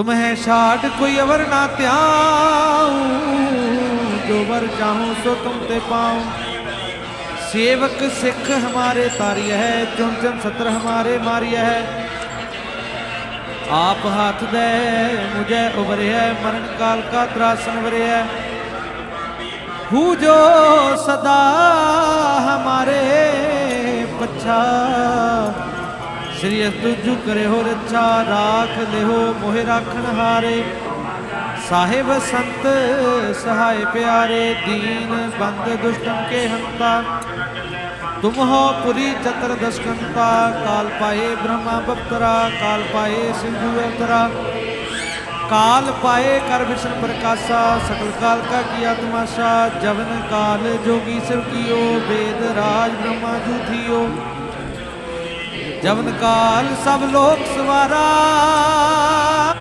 ਤੁਮ ਹੈ ਛਾੜ ਕੋਈ ਅਵਰ ਨਾ ਧਿਆਉ। ਜੋ ਵਰ ਚਾਹੂੰ, ਸੋ ਤੁਮ ਤੇ ਪਾਉ। ਸੇਵਕ ਸਿੱਖ ਹਮਾਰੇ ਤਾਰੀ ਹੈ ਚੁਨ ਚੁਨ ਸਤਰ ਹਮਾਰੇ ਮਾਰੀ ਹੈ। ਆਪ ਹੱਥ ਦੇ ਮੁਝੇ ਉਬਰਿਆ ਮਰਨ ਕਾਲ ਕਾ ਤਰਾਸਨ ਵਰਿਆ ਹੂ ਜੋ ਸਦਾ ਹਮਾਰੇ ਪਛਾ ਸ੍ਰੀ ਅਸਤੁਜੁ ਕਰੇ ਹੋ ਰੱਛਾ, ਰਾਖ ਲਿਓ ਮੋਹਿ ਰਾਖਣ ਹਾਰੇ। ਸਾਹਿਬ ਸੰਤ ਸਹਾਇ ਪਿਆਰੇ, ਦੀਨ ਬੰਦ ਦੁਸ਼ਟਨ ਕੇ ਹੰਤਾ। ਤੁਮ ਹੋ ਪੁਰੀ ਚਤਰ ਦਸ਼ਕੰਤਾ, ਕਾਲ ਪਾਏ ਬ੍ਰਹਮਾ ਬਪਤਰਾ, ਕਾਲ ਪਾਏ ਸਿੰਧੂ ਅਵਤਰਾ। ਕਾਲ ਪਾਏ ਕਰ ਵਿਸ਼ਨ ਪ੍ਰਕਾਸ਼ਾ, ਸਕਲ ਕਾਲ ਕਾ ਕੀ ਆਤਮਾਸ਼ਾ ਜਵਨ ਕਾਲ ਜੋਗੀ ਸਿਵ ਕੀਓ, ਵੇਦ ਰਾਜ ਬ੍ਰਹਮਾ ਜੂਥੀਓ ਜਵਨ ਕਾਲ ਸਭ ਲੋਕ ਸਵਾਰਾ।